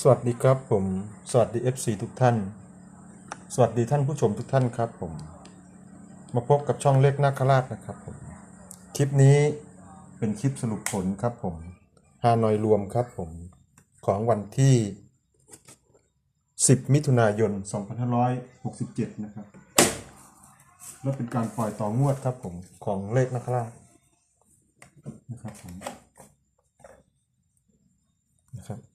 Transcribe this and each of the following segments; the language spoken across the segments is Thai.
สวัสดีครับผม สวัสดี FC ทุกท่าน สวัสดีท่านผู้ชมทุกท่านครับผม มาพบกับช่องเล็กนาคราชนะครับผม คลิปนี้เป็นคลิปสรุปผลครับผมฮานอยรวมครับผม ของวันที่ 10 มิถุนายน 2567 นะครับ และเป็นการปล่อยต่องวดครับผมของเลขนาคราชนะครับผมนะครับ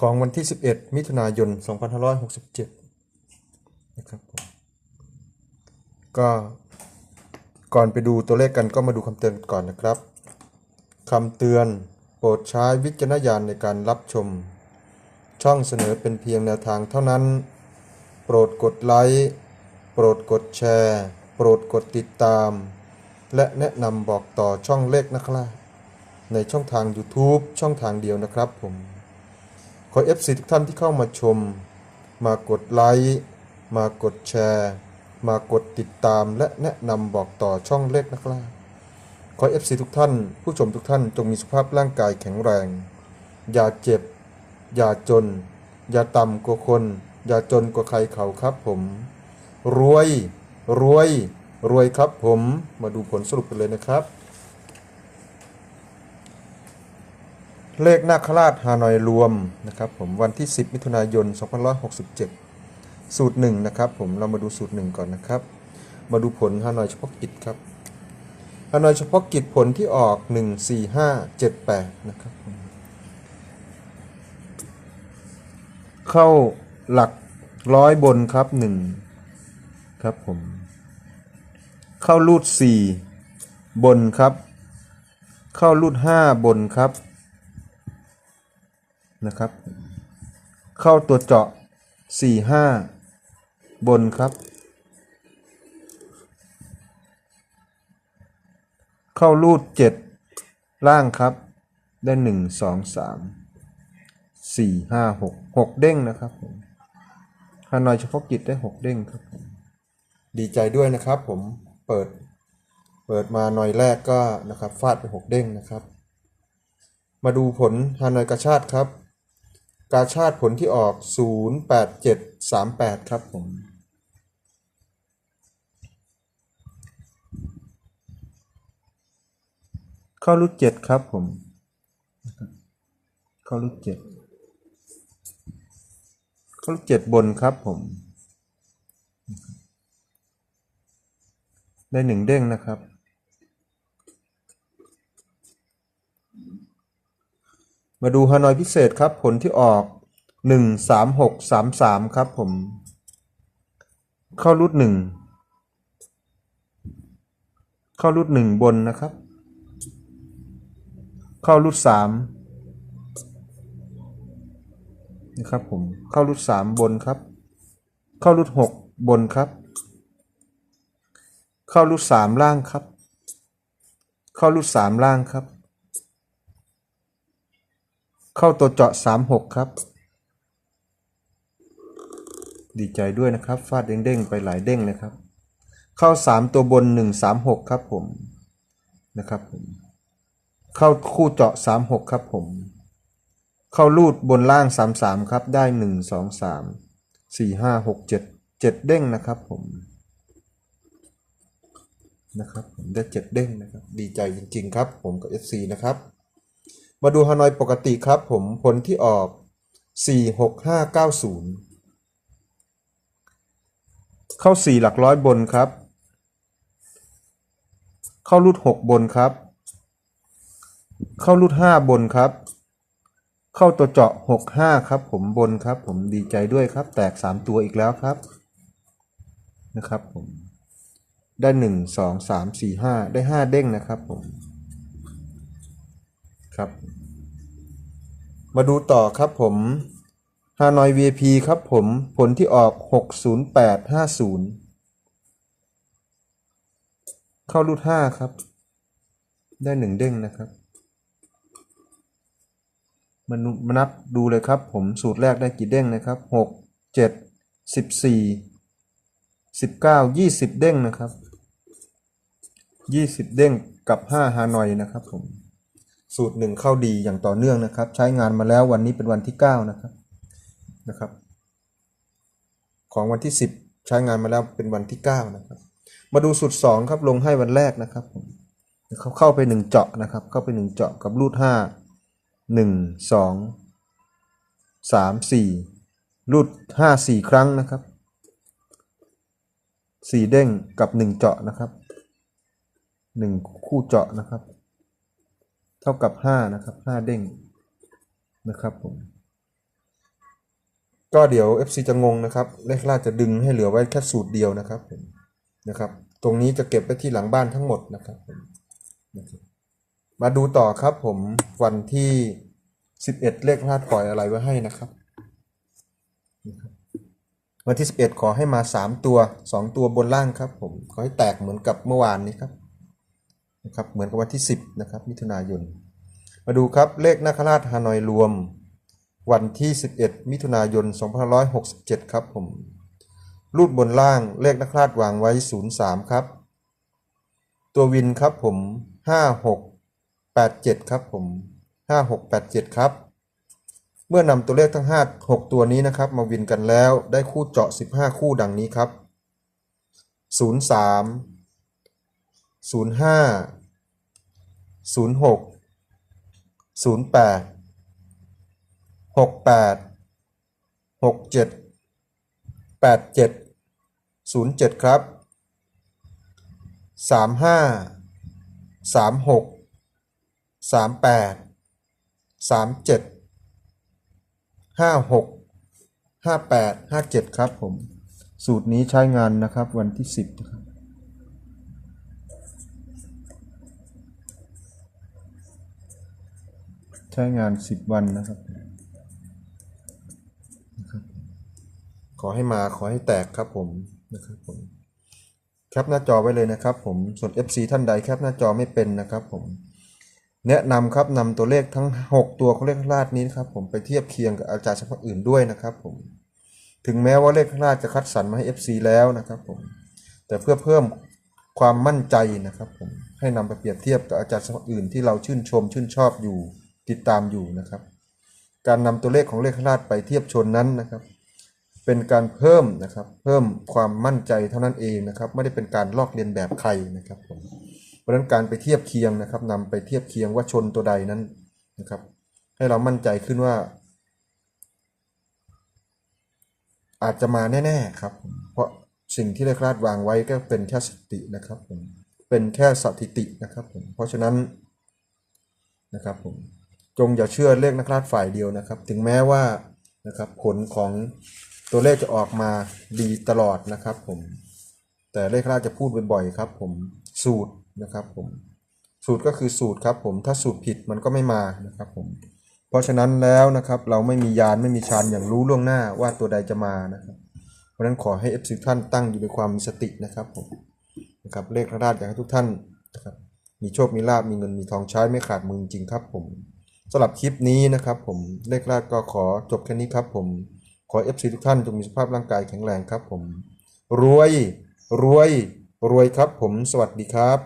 ของวันที่ 11 มิถุนายน 2567 นะครับผมก็ก่อนไปดูตัวเลขกันก็มาดูคำเตือนก่อนนะครับคำเตือนโปรดใช้วิจารณญาณในการรับชม ช่องเสนอเป็นเพียงแนวทางเท่านั้น โปรดกดไลค์โปรดกดแชร์ โปรดกดติดตาม และแนะนำบอกต่อช่องเลขนะครับในช่องทาง YouTube ช่องทางเดียวนะครับผม ขอ FC ทุกท่านที่เข้ามาชม มากดไลค์มากดแชร์ มากดติดตามและแนะนำบอกต่อช่องเล็กนะครับขอ FC ทุกท่าน ผู้ชมทุกท่านจงมีสุขภาพร่างกายแข็งแรง อย่าเจ็บ อย่าจน อย่าต่ำกว่าคน อย่าจนกว่าใครเขาครับผม รวย รวย รวยครับผม มาดูผลสรุปกันเลยนะครับ เลขนาคราชฮานอยรวมนะครับผมวันที่ 10 มิถุนายน 2567 สูตรหนึ่งนะครับ ผมเรามาดูสูตรหนึ่งก่อนนะครับ มาดูผลฮานอยเฉพาะกิจครับฮานอยเฉพาะกิจผลที่ออก 1 4 5 7 8 นะครับเข้าหลักร้อยบนครับ 1 ครับผม เข้ารูด 4 บนครับ เข้ารูด 5 บนครับ นะครับ เข้าตัวเจาะ 4 5 บนครับ เข้ารูด 7 ล่างครับ ได้ 1 2 3 4 5 6 6 เด้งนะครับผมฮานอยเฉพาะกิจได้ 6 เด้งครับ ดีใจด้วยนะครับผมเปิดเปิดมาหน่อยแรกก็นะครับฟาดไป6เด้งนะครับ มาดูผลฮานอยกระชาติครับ กาชาติผลที่ออก 08738 ครับผม ข้ารูดเจ็ดครับผม ข้ารูดเจ็ดข้ารูดเจ็ดบนครับผม ได้หนึ่งเด้งนะครับ มาดูฮานอยพิเศษครับผลที่ออก 1 3 6 3 3 ครับผม เข้ารูดหนึ่งเข้ารูดหนึ่งบนนะครับ เข้ารูดสามนะครับผมเข้ารูดสามบนครับ เข้ารูดหกบนครับ เข้ารูดสามล่างครับ เข้ารูดสามล่างครับ เข้าตัวเจาะสามหกครับ ดีใจด้วยนะครับ ฟาดเด้งๆ ไปหลายเด้งเลยครับ เข้าสามตัวบนหนึ่งสามหกครับผมนะครับผมเข้าคู่เจาะสามหกครับผม เข้าลูดบนล่างสามสามครับได้หนึ่งสองสามสี่ห้าหกเจ็ดเจ็ดเด้งนะครับผมนะครับผมได้เจ็ดเด้งนะครับ ดีใจจริง ๆ ครับ ผมกับ FC นะครับ มาดูฮานอยปกติครับผมผลที่ออก 46590 เข้า 4 หลักร้อยบนครับ เข้ารูด 6 บนครับ เข้ารูด 5 บนครับ เข้าตัวเจาะ 65 ครับ ผมบนครับ ผมดีใจด้วยครับ แตก 3 ตัวอีกแล้วครับนะครับผมได้ 1 2 3 4 5 ได้ 5 เด้งนะครับผม ครับ มาดูต่อครับผมฮานอย VIP ครับผมผลที่ออก 60850 เข้ารูด5ครับ ได้หนึ่งเด้งนะครับมานุมานับดูเลยครับผมสูตรแรกได้กี่เด้งนะครับ 6 7 14 19 20 เด้งนะครับ 20 เด้งกับ 5 ฮานอยนะครับผม สูตรหนึ่งเข้าดีอย่างต่อเนื่องนะครับ ใช้งานมาแล้ววันนี้เป็นวันที่ 9 นะครับนะครับ ของวันที่ 10 ใช้งานมาแล้วเป็นวันที่ 9 นะครับ มาดูสูตร 2 ครับลงให้วันแรกนะครับเขาเข้าไป 1 เจาะนะครับ เข้าไป 1 เจาะกับรูด5 1 2 3 4 รูด5 4 ครั้งนะครับ 4 เด้งกับ 1 เจาะนะครับ 1 คู่เจาะนะครับ เท่ากับ5นะครับ5เด้งนะครับผมก็เดี๋ยว FC จะงงนะครับเลขล่าจะดึงให้เหลือไว้แค่สูตรเดียวนะครับผมนะครับ ตรงนี้จะเก็บไว้ที่หลังบ้านทั้งหมดนะครับผมนะบมาดูต่อครับผมวันที่ 11 เลขลาดปล่อยอะไรไว้ให้นะครับนะครับ วันที่ 11 ขอให้มา 3 ตัว 2 ตัวบนล่างครับผม ขอให้แตกเหมือนกับเมื่อวานนี้ครับ นะครับเหมือนกับวันที่ 10นะครับมิถุนายน มาดูครับเลขนาคราชฮานอยรวม วันที่ 11 มิถุนายน2567 ครับผมรูดบนล่างเลขนักราชวางไว้ 03 ครับ ตัววินครับผม 5687 ครับผม 5687 ครับ เมื่อนำตัวเลขทั้ง 5 6 ตัวนี้นะครับ มาวินกันแล้วได้คู่เจาะ 15 คู่ดังนี้ครับ 03 05 06 08หกแปดหกเจ็ดแปดเจ็ดศูนย์เจ็ดครับสามห้าสามหกสามแปดสามเจ็ดห้าหกห้าแปดห้าเจ็ดครับผม สูตรนี้ใช้งานนะครับวันที่สิบนะครับ ช้งานสิบวันนะครับ ขอให้มาขอให้แตกครับผมนะครับผมแคปหน้าจอไว้เลยนะครับผมส่วน FC ท่านใดแคปหน้าจอไม่เป็นนะครับผมแนะนำครับนำตัวเลขทั้ง 6 ตัวของเลขราดนี้นะครับผมไปเทียบเคียงกับอาจารย์เฉพาะอื่นด้วยนะครับผมถึงแม้ว่าเลขราดจะคัดสรรมาให้ FC แล้วนะครับผมแต่เพื่อเพิ่มความมั่นใจนะครับผมให้นำไปเปรียบเทียบกับอาจารย์เฉพาะอื่นที่เราชื่นชมชื่นชอบอยู่ ติดตามอยู่นะครับ การนำตัวเลขของเลขราดไปเทียบชนนั้นนะครับ เป็นการเพิ่มนะครับ เพิ่มความมั่นใจเท่านั้นเองนะครับ ไม่ได้เป็นการลอกเลียนแบบใครนะครับผมเพราะฉะนั้นการไปเทียบเคียงนะครับนำไปเทียบเคียงว่าชนตัวใดนั้นนะครับ ให้เรามั่นใจขึ้นว่า อาจจะมาแน่ๆครับ เพราะสิ่งที่ได้คลาดวางไว้ก็เป็นแค่สตินะครับผมเป็นแค่สถิตินะครับผมเพราะฉะนั้นนะครับผม จงอย่าเชื่อเลขนักลาดฝ่ายเดียวนะครับ ถึงแม้ว่านะครับผลของตัวเลขจะออกมาดีตลอดนะครับผม แต่เลขลาดจะพูดบ่อยๆครับ ผมสูตรนะครับผมสูตรก็คือสูตรครับผมถ้าสูตรผิดมันก็ไม่มานะครับผมเพราะฉะนั้นแล้วนะครับเราไม่มียานไม่มีชานอย่างรู้ล่วงหน้าว่าตัวใดจะมานะครับ เพราะฉะนั้นขอให้ FC ท่านตั้งอยู่ในความมีสตินะครับผมนะครับเลขราชอยากให้ทุกท่านนะครับมีโชค มีลาบมีเงินมีทองใช้ไม่ขาดมือจริงครับผม สำหรับคลิปนี้นะครับผมเลขราชก็ขอจบแค่นี้ครับผมขอ FC ทุกท่านจงมีสภาพร่างกายแข็งแรงครับผม รวย รวย รวยครับผมสวัสดีครับ